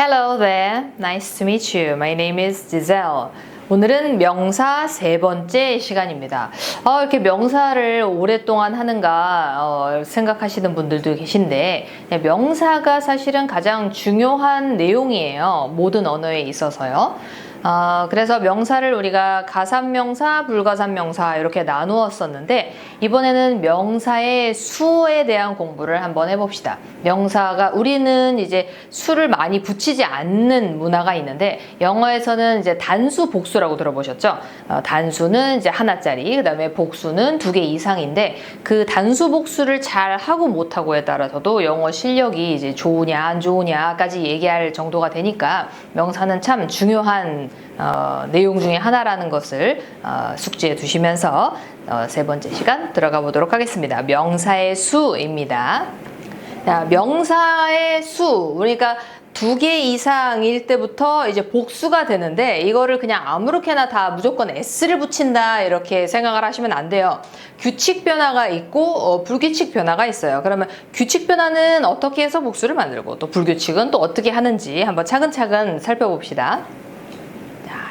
Hello there. Nice to meet you. My name is Giselle. 오늘은 명사 세 번째 시간입니다. 어, 이렇게 명사를 오랫동안 하는가 어, 생각하시는 분들도 계신데 네, 명사가 사실은 가장 중요한 내용이에요. 모든 언어에 있어서요. 어, 그래서 명사를 우리가 가산명사, 불가산명사 이렇게 나누었었는데 이번에는 명사의 수에 대한 공부를 한번 해봅시다. 명사가 우리는 이제 수를 많이 붙이지 않는 문화가 있는데 영어에서는 이제 단수 복수라고 들어보셨죠? 어, 단수는 이제 하나짜리, 그 다음에 복수는 두 개 이상인데 그 단수 복수를 잘 하고 못하고에 따라서도 영어 실력이 이제 좋으냐 안 좋으냐까지 얘기할 정도가 되니까 명사는 참 중요한 어, 내용 중에 하나라는 것을 어, 숙지해 두시면서 어, 세 번째 시간 들어가 보도록 하겠습니다. 명사의 수입니다. 자, 명사의 수 우리가 두 개 이상일 때부터 이제 복수가 되는데 이거를 그냥 아무렇게나 다 무조건 s를 붙인다 이렇게 생각을 하시면 안 돼요. 규칙 변화가 있고 어, 불규칙 변화가 있어요. 그러면 규칙 변화는 어떻게 해서 복수를 만들고 또 불규칙은 또 어떻게 하는지 한번 차근차근 살펴봅시다.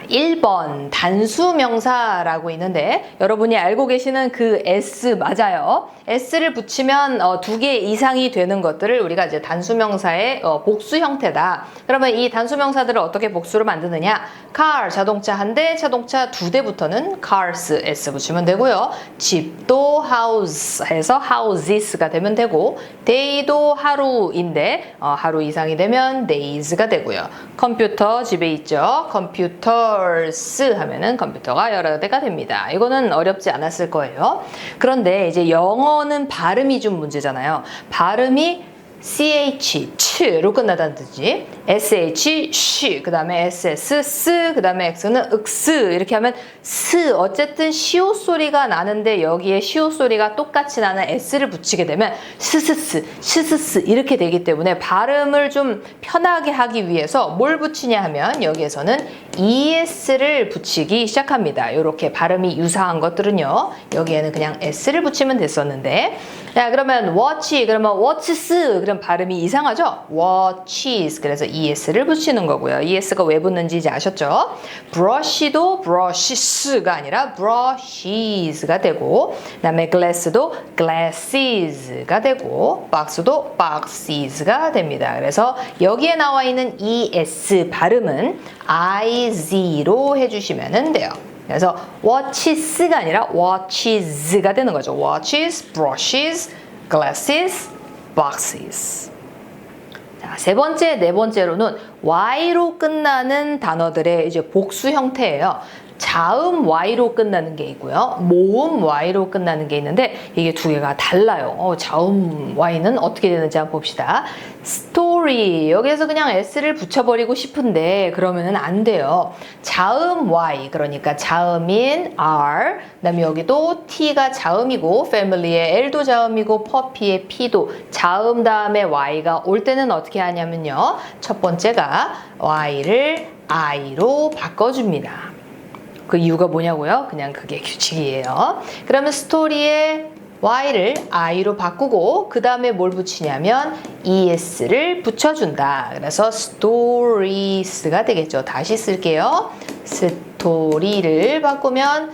자, 1번 단수 명사라고 있는데 여러분이 알고 계시는 그 s 맞아요. s를 붙이면 어, 두개 이상이 되는 것들을 우리가 이제 단수 명사의 어, 복수 형태다. 그러면 이 단수 명사들을 어떻게 복수로 만드느냐? car 자동차 한 대, 자동차 두 대부터는 cars s 붙이면 되고요. 집도 house 해서 houses가 되면 되고 day도 하루인데 어, 하루 이상이 되면 days가 되고요. 컴퓨터 집에 있죠. Computers 하면은 컴퓨터가 여러 대가 됩니다. 이거는 어렵지 않았을 거예요. 그런데 이제 영어는 발음이 좀 문제잖아요. 발음이 ch, ch로 끝나다는 뜻이 sh, sh, 그 다음에 ss, s, 그 다음에 x는 x 이렇게 하면 스 어쨌든 시오 소리가 나는데 여기에 시오 소리가 똑같이 나는 s를 붙이게 되면 스스스, 스스스 이렇게 되기 때문에 발음을 좀 편하게 하기 위해서 뭘 붙이냐 하면 여기에서는 es를 붙이기 시작합니다. 이렇게 발음이 유사한 것들은요. 여기에는 그냥 s를 붙이면 됐었는데 자 그러면 watch 그러면 watches 그럼 발음이 이상하죠? watches 그래서 es를 붙이는 거고요. es가 왜 붙는지 이제 아셨죠? brush도 brushes가 아니라 brushes가 되고 그 다음에 glass도 glasses가 되고 box도 boxes가 됩니다. 그래서 여기에 나와 있는 es 발음은 iz로 해주시면 돼요. 그래서 watches가 아니라 watches가 되는 거죠. watches, brushes, glasses, boxes. 자, 세 번째, 네 번째로는 y로 끝나는 단어들의 이제 복수 형태예요. 자음 y로 끝나는 게 있고요. 모음 y로 끝나는 게 있는데 이게 두 개가 달라요. 어, 자음 y는 어떻게 되는지 한번 봅시다. story 여기에서 그냥 s를 붙여버리고 싶은데 그러면은 안 돼요. 자음 y 그러니까 자음인 r 그다음에 여기도 t가 자음이고 family의 l도 자음이고 puppy의 p도 자음 다음에 y가 올 때는 어떻게 하냐면요. 첫 번째가 y를 i로 바꿔줍니다. 그 이유가 뭐냐고요? 그냥 그게 규칙이에요. 그러면 스토리에 y를 i로 바꾸고 그 다음에 뭘 붙이냐면 es를 붙여준다. 그래서 stories가 되겠죠. 다시 쓸게요. 스토리를 바꾸면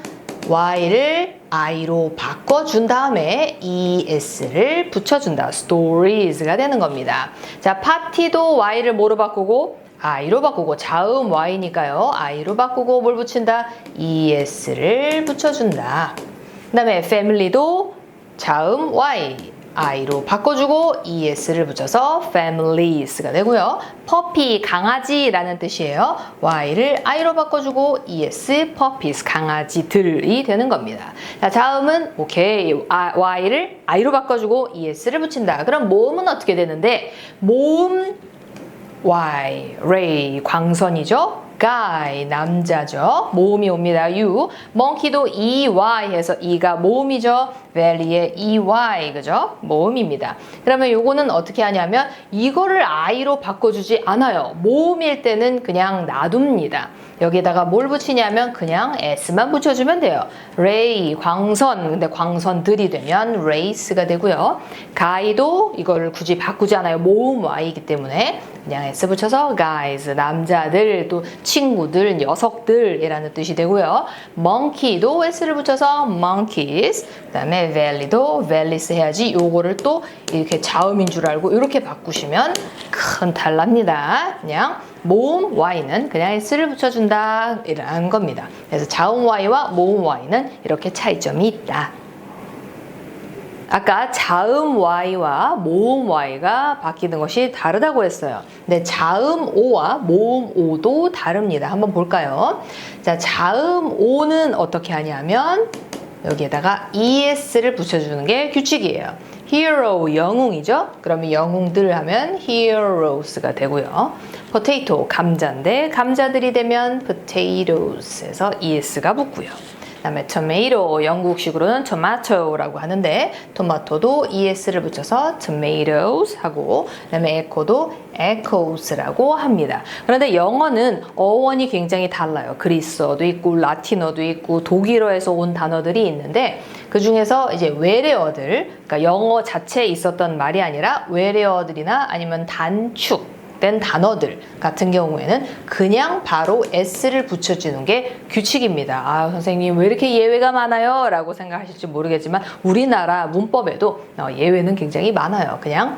y를 i로 바꿔준 다음에 es를 붙여준다. stories가 되는 겁니다. 자, 파티도 y를 뭐로 바꾸고 i로 바꾸고 자음 y니까요. i로 바꾸고 뭘 붙인다? es를 붙여준다. 그 다음에 family도 자음 y i로 바꿔주고 es를 붙여서 families가 되고요. puppy 강아지라는 뜻이에요. y를 i로 바꿔주고 es puppies 강아지들이 되는 겁니다. 자 다음은 오케이 y를 i로 바꿔주고 es를 붙인다. 그럼 모음은 어떻게 되는데 모음 Y, Ray, 광선이죠. Guy, 남자죠. 모음이 옵니다. U. monkey도 EY 해서 E가 모음이죠. Valley의 EY, 그죠? 모음입니다. 그러면 요거는 어떻게 하냐면 이거를 I로 바꿔주지 않아요. 모음일 때는 그냥 놔둡니다. 여기에다가 뭘 붙이냐면 그냥 S만 붙여주면 돼요. Ray, 광선. 근데 광선들이 되면 Race가 되고요. Guy도 이거를 굳이 바꾸지 않아요. 모음 Y이기 때문에 그냥 s 붙여서 guys 남자들 또 친구들 녀석들이라는 뜻이 되고요. monkey도 s를 붙여서 monkeys 그다음에 valley도 valleys 해야지 요거를 또 이렇게 자음인 줄 알고 이렇게 바꾸시면 큰 달랍니다. 그냥 모음 y는 그냥 s를 붙여준다 이라는 겁니다. 그래서 자음 y와 모음 y는 이렇게 차이점이 있다. 아까 자음 y와 모음 y가 바뀌는 것이 다르다고 했어요. 근데 자음 o와 모음 o도 다릅니다. 한번 볼까요? 자, 자음 o는 어떻게 하냐면 여기에다가 es를 붙여주는 게 규칙이에요. hero 영웅이죠. 그러면 영웅들 하면 heroes가 되고요. potato 감자인데 감자들이 되면 potatoes에서 es가 붙고요. 그다음에 tomato 영국식으로는 tomato라고 하는데 토마토도 es를 붙여서 tomatoes 하고 그다음에 echo도 echoes라고 합니다. 그런데 영어는 어원이 굉장히 달라요. 그리스어도 있고 라틴어도 있고 독일어에서 온 단어들이 있는데 그 중에서 이제 외래어들 그러니까 영어 자체에 있었던 말이 아니라 외래어들이나 아니면 단축 된 단어들 같은 경우에는 그냥 바로 s를 붙여주는 게 규칙입니다. 아, 선생님 왜 이렇게 예외가 많아요? 라고 생각하실지 모르겠지만 우리나라 문법에도 어, 예외는 굉장히 많아요. 그냥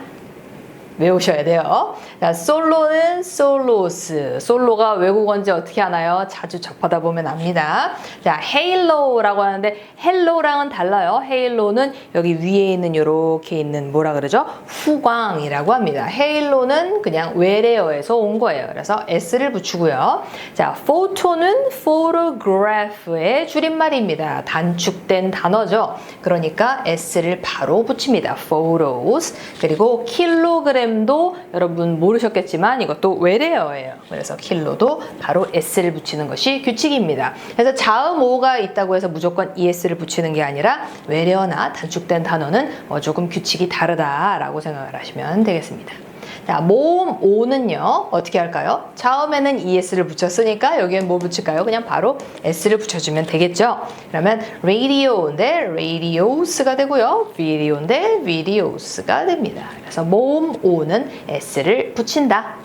외우셔야 돼요. 자, 솔로는 솔로스. 솔로가 외국어인지 어떻게 하나요? 자주 접하다 보면 압니다. 자, 헤일로라고 하는데 헬로랑은 달라요. 헤일로는 여기 위에 있는 이렇게 있는 뭐라 그러죠? 후광이라고 합니다. 헤일로는 그냥 외래어에서 온 거예요. 그래서 s를 붙이고요. 자, photo는 photograph의 줄임말입니다. 단축된 단어죠. 그러니까 s를 바로 붙입니다. photos. 그리고 킬로그램 킬로그램도 여러분 모르셨겠지만 이것도 외래어예요. 그래서 킬로도 바로 s를 붙이는 것이 규칙입니다. 그래서 자음 오가 있다고 해서 무조건 es를 붙이는 게 아니라 외래어나 단축된 단어는 어, 조금 규칙이 다르다라고 생각을 하시면 되겠습니다. 자, 모음 오는요 어떻게 할까요? 자음에는 es를 붙였으니까 여기엔 뭐 붙일까요? 그냥 바로 s를 붙여주면 되겠죠. 그러면 radio인데 radios가 되고요. video인데 videos가 됩니다. 그래서 모음 오는 s를 붙인다.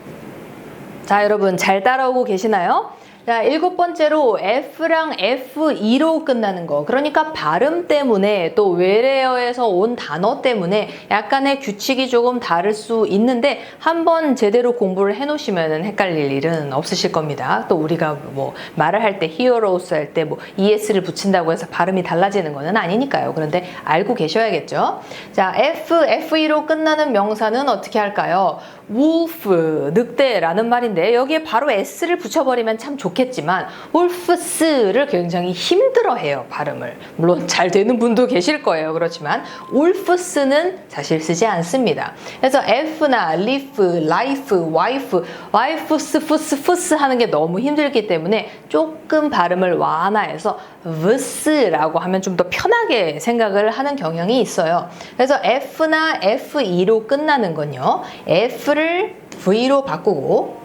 자, 여러분 잘 따라오고 계시나요? 자, 일곱 번째로 F랑 F2로 끝나는 거. 그러니까 발음 때문에 또 외래어에서 온 단어 때문에 약간의 규칙이 조금 다를 수 있는데 한번 제대로 공부를 해 놓으시면 헷갈릴 일은 없으실 겁니다. 또 우리가 뭐 말을 할때 heroes 할때 뭐 es를 붙인다고 해서 발음이 달라지는 거는 아니니까요. 그런데 알고 계셔야겠죠. 자, F, F2로 끝나는 명사는 어떻게 할까요? wolf, 늑대라는 말인데 여기에 바로 s를 붙여버리면 참 좋겠 지만 wolfs를 굉장히 힘들어해요 발음을. 물론 잘 되는 분도 계실 거예요. 그렇지만 wolfs는 사실 쓰지 않습니다. 그래서 f나 leaf, life, wife, wife's, f's, f's 하는 게 너무 힘들기 때문에 조금 발음을 완화해서 vs라고 하면 좀 더 편하게 생각을 하는 경향이 있어요. 그래서 f나 f2로 끝나는 건요. F를 V로 바꾸고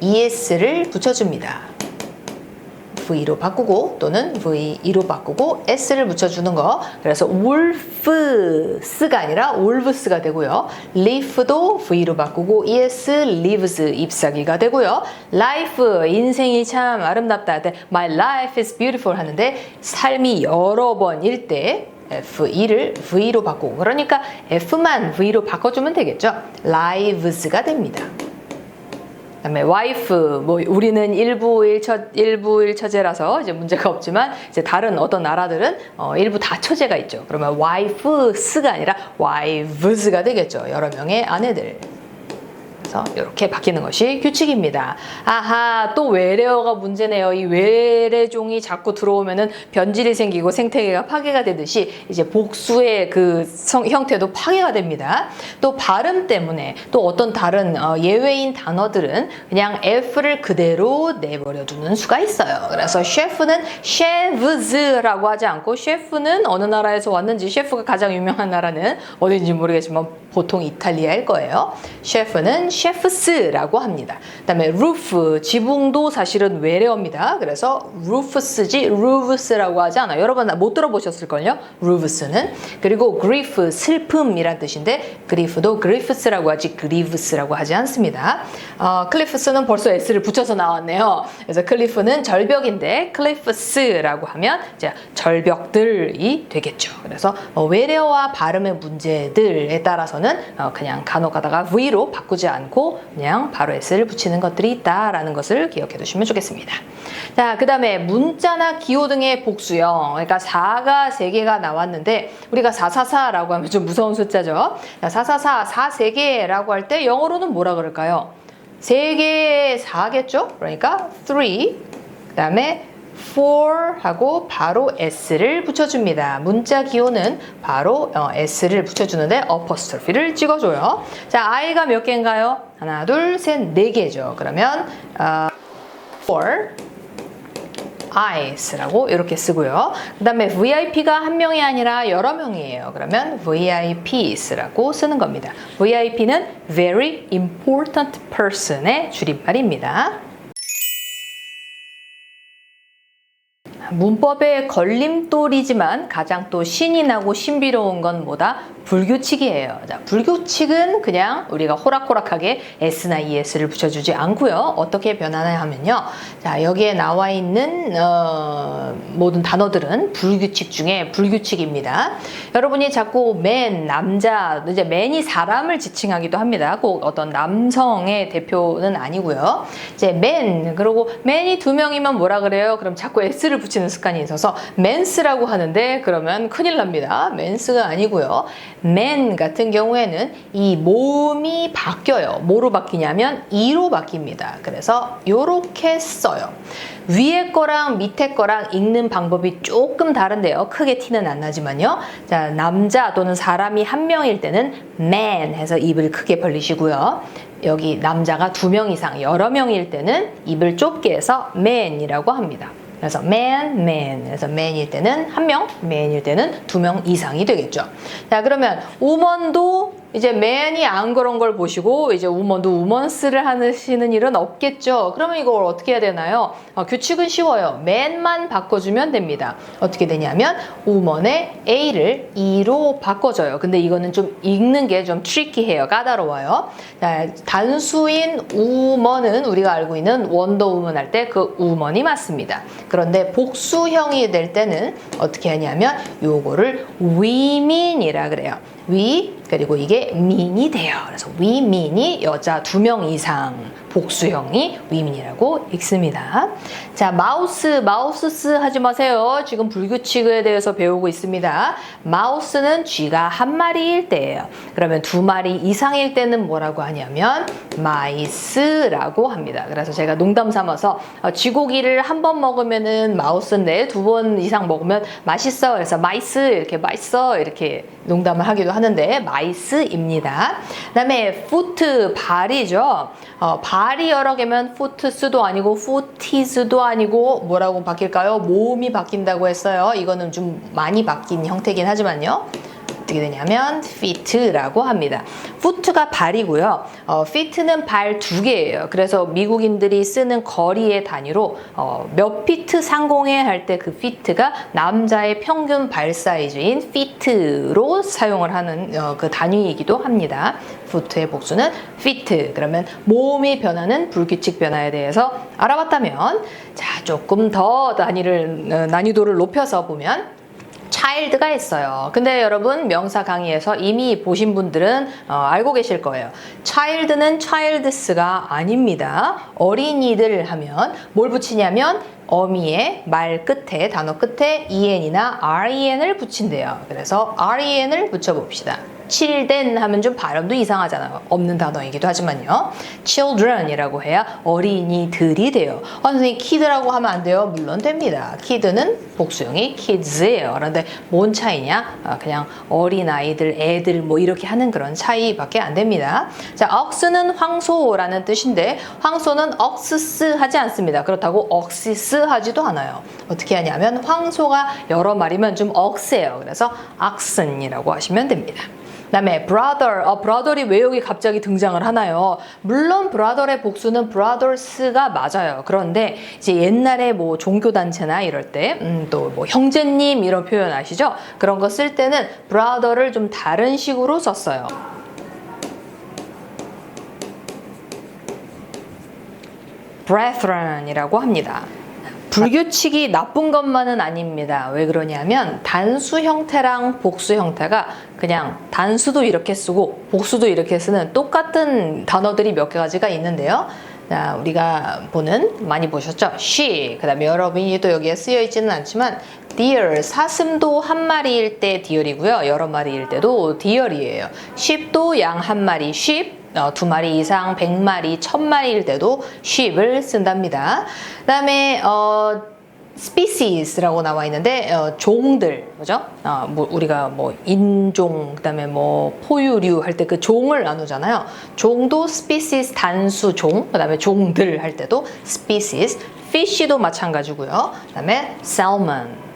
ES를 붙여줍니다. V로 바꾸고 또는 V2로 바꾸고 S를 붙여주는 거 그래서 wolfs가 아니라 wolves가 되고요. leaf도 V로 바꾸고 ES leaves 잎사귀가 되고요. life 인생이 참 아름답다 할 때 my life is beautiful 하는데 삶이 여러 번일 때 F2를 V로 바꾸고 그러니까 F만 V로 바꿔주면 되겠죠. lives가 됩니다. 그다음에 wife 뭐 우리는 일부 일처 일부 일처제라서 이제 문제가 없지만 이제 다른 어떤 나라들은 어, 일부 다처제가 있죠. 그러면 wifes가 아니라 wives가 되겠죠. 여러 명의 아내들. 그래서 이렇게 바뀌는 것이 규칙입니다. 아하, 또 외래어가 문제네요. 이 외래종이 자꾸 들어오면은 변질이 생기고 생태계가 파괴가 되듯이 이제 복수의 그 성, 형태도 파괴가 됩니다. 또 발음 때문에 또 어떤 다른 어, 예외인 단어들은 그냥 F를 그대로 내버려 두는 수가 있어요. 그래서 셰프는 셰브즈라고 하지 않고 셰프는 어느 나라에서 왔는지 셰프가 가장 유명한 나라는 어딘지 모르겠지만 보통 이탈리아일 거예요. 셰프는 셰프스라고 합니다. 그다음에 루프 지붕도 사실은 외래어입니다. 그래서 루프스지 루브스라고 하지 않아요. 여러분 못 들어보셨을 걸요? 루브스는 그리고 그리프 슬픔이란 뜻인데 그리프도 그리프스라고 하지 그리브스라고 하지 않습니다. 어, 클리프스는 벌써 s를 붙여서 나왔네요. 그래서 클리프는 절벽인데 클리프스라고 하면 이제 절벽들이 되겠죠. 그래서 어, 외래어와 발음의 문제들에 따라서 는 어, 그냥 간혹 가다가 V로 바꾸지 않고 그냥 바로 S를 붙이는 것들이 있다라는 것을 기억해 두시면 좋겠습니다. 자, 그 다음에 문자나 기호 등의 복수형. 그러니까 4가 3개가 나왔는데 우리가 444라고 하면 좀 무서운 숫자죠. 444, 4 3개라고 할 때 영어로는 뭐라 그럴까요? 3개 4겠죠? 그러니까 3, 그 다음에 4 하고 바로 s를 붙여줍니다. 문자 기호는 바로 어, s를 붙여주는데 어퍼스트로피를 찍어줘요. 자, i가 몇 개인가요? 하나, 둘, 셋, 네 개죠. 그러면 어, 4 eyes라고 이렇게 쓰고요. 그 다음에 VIP가 한 명이 아니라 여러 명이에요. 그러면 VIPs라고 쓰는 겁니다. VIP는 Very Important Person의 줄임말입니다. 문법의 걸림돌이지만 가장 또 신이 나고 신비로운 건 뭐다? 불규칙이에요. 자, 불규칙은 그냥 우리가 호락호락하게 S나 ES를 붙여주지 않고요. 어떻게 변하냐 하면요. 자, 여기에 나와 있는 어, 모든 단어들은 불규칙 중에 불규칙입니다. 여러분이 자꾸 man, 남자, 이제 man이 사람을 지칭하기도 합니다. 꼭 어떤 남성의 대표는 아니고요. 이제 man, 그리고 man이 두 명이면 뭐라 그래요? 그럼 자꾸 S를 붙이는 습관이 있어서 men스라고 하는데 그러면 큰일 납니다. men스가 아니고요. Man 같은 경우에는 이 몸이 바뀌어요. 뭐로 바뀌냐면 이로 바뀝니다. 그래서 이렇게 써요. 위에 거랑 밑에 거랑 읽는 방법이 조금 다른데요. 크게 티는 안 나지만요. 자, 남자 또는 사람이 한 명일 때는 man 해서 입을 크게 벌리시고요. 여기 남자가 두 명 이상 여러 명일 때는 입을 좁게 해서 man이라고 합니다. 그래서 man, man. 그래서 man일 때는 한 명, man일 때는 두 명 이상이 되겠죠. 자, 그러면 woman도 이제 man이 안 그런 걸 보시고 이제 woman도 womans를 하시는 일은 없겠죠. 그러면 이걸 어떻게 해야 되나요? 어, 규칙은 쉬워요. man만 바꿔주면 됩니다. 어떻게 되냐면 woman의 a를 e로 바꿔줘요. 근데 이거는 좀 읽는 게 좀 트리키해요. 까다로워요. 자, 단수인 woman은 우리가 알고 있는 원더우먼 할 때그 woman이 맞습니다. 그런데 복수형이 될 때는 어떻게 하냐면 요거를 women이라 그래요. We 그리고 이게 민이 돼요. 그래서 위 민이 여자 두 명 이상 복수형이 위민이라고 읽습니다. 자, 마우스, 마우스스 하지 마세요. 지금 불규칙에 대해서 배우고 있습니다. 마우스는 쥐가 한 마리일 때예요. 그러면 두 마리 이상일 때는 뭐라고 하냐면 마이스라고 합니다. 그래서 제가 농담 삼아서 어, 쥐고기를 한 번 먹으면은 마우스인데 두 번 이상 먹으면 맛있어. 그래서 마이스 이렇게 맛있어 이렇게 농담을 하기도 하는데 마이스입니다. 그다음에 푸트 발이죠. 어, 발이 여러 개면 푸트스도 아니고 푸티스도 아니고 뭐라고 바뀔까요? 몸이 바뀐다고 했어요. 이거는 좀 많이 바뀐 형태긴 하지만요. 어떻게 되냐면 feet라고 합니다. foot가 발이고요. 어, feet는 발 두 개예요. 그래서 미국인들이 쓰는 거리의 단위로 어, 몇 피트 상공에 할 때 그 feet가 남자의 평균 발 사이즈인 feet로 사용을 하는 어, 그 단위이기도 합니다. foot의 복수는 feet. 그러면 몸이 변하는 불규칙 변화에 대해서 알아봤다면 자 조금 더 단위를 어, 난이도를 높여서 보면 child가 있어요. 근데 여러분 명사 강의에서 이미 보신 분들은 어, 알고 계실 거예요. child는 childs가 아닙니다. 어린이들 하면 뭘 붙이냐면 어미의 말 끝에 단어 끝에 en이나 ren을 붙인대요. 그래서 ren을 붙여봅시다. Children 하면 좀 발음도 이상하잖아요. 없는 단어이기도 하지만요. children이라고 해야 어린이들이 돼요. 아, 선생님 kid라고 하면 안 돼요? 물론 됩니다. kid는 복수형이 kids예요. 그런데 뭔 차이냐? 아, 그냥 어린아이들, 애들 뭐 이렇게 하는 그런 차이밖에 안 됩니다. 자, ox는 황소라는 뜻인데 황소는 ox스 하지 않습니다. 그렇다고 oxis 하지도 않아요. 어떻게 하냐면 황소가 여러 마리면 좀 억세요. 그래서 oxen이라고 하시면 됩니다. 그다음에 brother, 어, brother이 왜 여기 갑자기 등장을 하나요? 물론 brother의 복수는 brothers가 맞아요. 그런데 이제 옛날에 뭐 종교 단체나 이럴 때, 음, 또뭐 형제님 이런 표현 아시죠? 그런 거 쓸 때는 brother를 좀 다른 식으로 썼어요. brethren이라고 합니다. 불규칙이 나쁜 것만은 아닙니다. 왜 그러냐면 단수 형태랑 복수 형태가 그냥 단수도 이렇게 쓰고 복수도 이렇게 쓰는 똑같은 단어들이 몇 가지가 있는데요. 자, 우리가 보는 많이 보셨죠? she. 그다음에 여러분이 또 여기에 쓰여 있지는 않지만 deer 사슴도 한 마리일 때 deer이고요. 여러 마리일 때도 deer이에요. sheep도 양 한 마리 sheep. 어, 두 마리 이상, 백 마리, 천 마리일 때도 sheep을 쓴답니다. 그 다음에 어, species라고 나와 있는데 어, 종들 뭐죠? 어, 뭐 우리가 뭐 인종 그 다음에 뭐 포유류 할 때 그 종을 나누잖아요. 종도 species 단수 종 그 다음에 종들 할 때도 species fish도 마찬가지고요. 그 다음에 salmon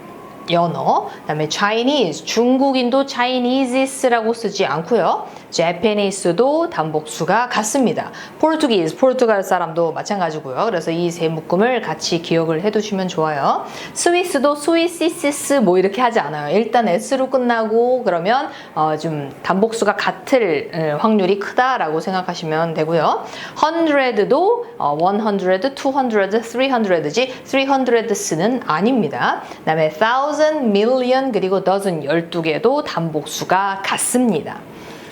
연어, 그다음에 Chinese 중국인도 Chinese라고 쓰지 않고요. Japanese도 단복수가 같습니다. Portuguese 포르투갈 사람도 마찬가지고요. 그래서 이 세 묶음을 같이 기억을 해두시면 좋아요. 스위스도 스위시시스 뭐 이렇게 하지 않아요. 일단 s로 끝나고 그러면 어, 좀 단복수가 같을 어, 확률이 크다라고 생각하시면 되고요. hundred도 어, 100, 200, 300지 300s는 아닙니다. 그 다음에 thousand, million 그리고 dozen 12개도 단복수가 같습니다.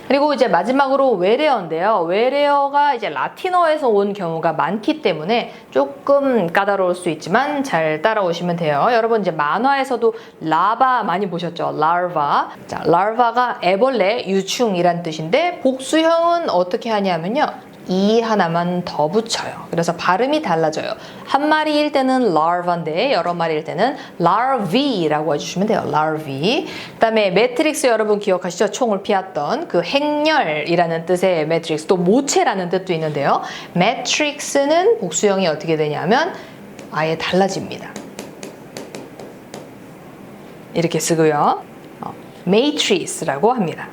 그리고 이제 마지막으로 외래어인데요. 외래어가 이제 라틴어에서 온 경우가 많기 때문에 조금 까다로울 수 있지만 잘 따라오시면 돼요. 여러분 이제 만화에서도 라바 많이 보셨죠? larva. 자, larva가 애벌레, 유충이란 뜻인데 복수형은 어떻게 하냐면요. 이 하나만 더 붙여요. 그래서 발음이 달라져요. 한 마리일 때는 larva인데 여러 마리일 때는 larvae라고 해주시면 돼요. larvae. 그다음에 매트릭스 여러분 기억하시죠? 총을 피했던 그 행렬이라는 뜻의 매트릭스 또 모체라는 뜻도 있는데요. 매트릭스는 복수형이 어떻게 되냐면 아예 달라집니다. 이렇게 쓰고요. 어, matrix라고 합니다.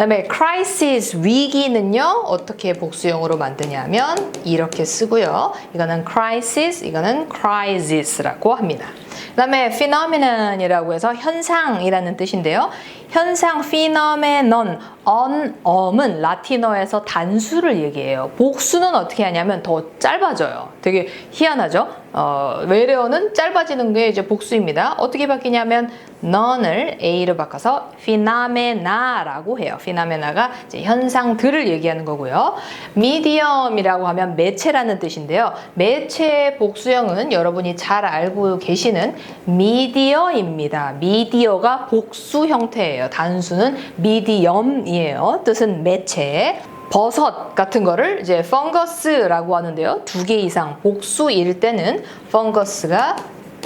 그다음에 crisis 위기는요 어떻게 복수형으로 만드냐면 이렇게 쓰고요. 이거는 crisis, 이거는 crisis라고 합니다. 그다음에 phenomenon이라고 해서 현상이라는 뜻인데요. 현상 phenomenon, on, 엄은 라틴어에서 단수를 얘기해요. 복수는 어떻게 하냐면 더 짧아져요. 되게 희한하죠? 어, 외래어는 짧아지는 게 이제 복수입니다. 어떻게 바뀌냐면 none을 a로 바꿔서 phenomena라고 해요. phenomena가 이제 현상들을 얘기하는 거고요. medium이라고 하면 매체라는 뜻인데요. 매체의 복수형은 여러분이 잘 알고 계시는 미디어입니다. 미디어가 복수 형태예요. 단수는 미디엄이에요. 뜻은 매체. 버섯 같은 거를 이제 펑거스라고 하는데요. 두 개 이상 복수일 때는 펑거스가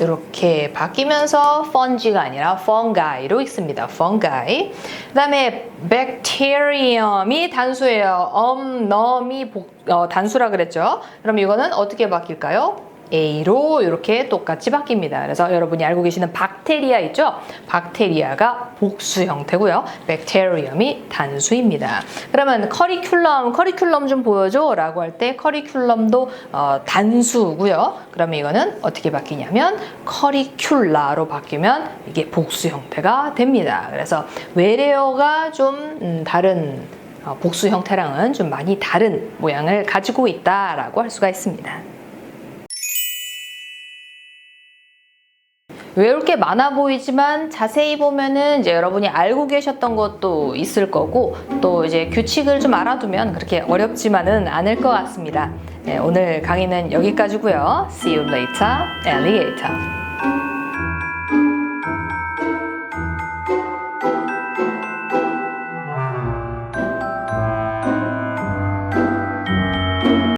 이렇게 바뀌면서 펀지가 아니라 펑가이로 있습니다. 펑가이. 그다음에 bacterium이 단수예요. 엄, 넘이 복, 어, 단수라 그랬죠. 그럼 이거는 어떻게 바뀔까요? A로 이렇게 똑같이 바뀝니다. 그래서 여러분이 알고 계시는 박테리아 있죠? 박테리아가 복수 형태고요. bacterium이 단수입니다. 그러면 커리큘럼, 커리큘럼 좀 보여줘 라고 할 때 커리큘럼도 어, 단수고요. 그러면 이거는 어떻게 바뀌냐면 커리큘라로 바뀌면 이게 복수 형태가 됩니다. 그래서 외래어가 좀 음, 다른 어, 복수 형태랑은 좀 많이 다른 모양을 가지고 있다라고 할 수가 있습니다. 외울 게 많아 보이지만 자세히 보면은 이제 여러분이 알고 계셨던 것도 있을 거고 또 이제 규칙을 좀 알아두면 그렇게 어렵지만은 않을 것 같습니다. 네, 오늘 강의는 여기까지고요. See you later, alligator.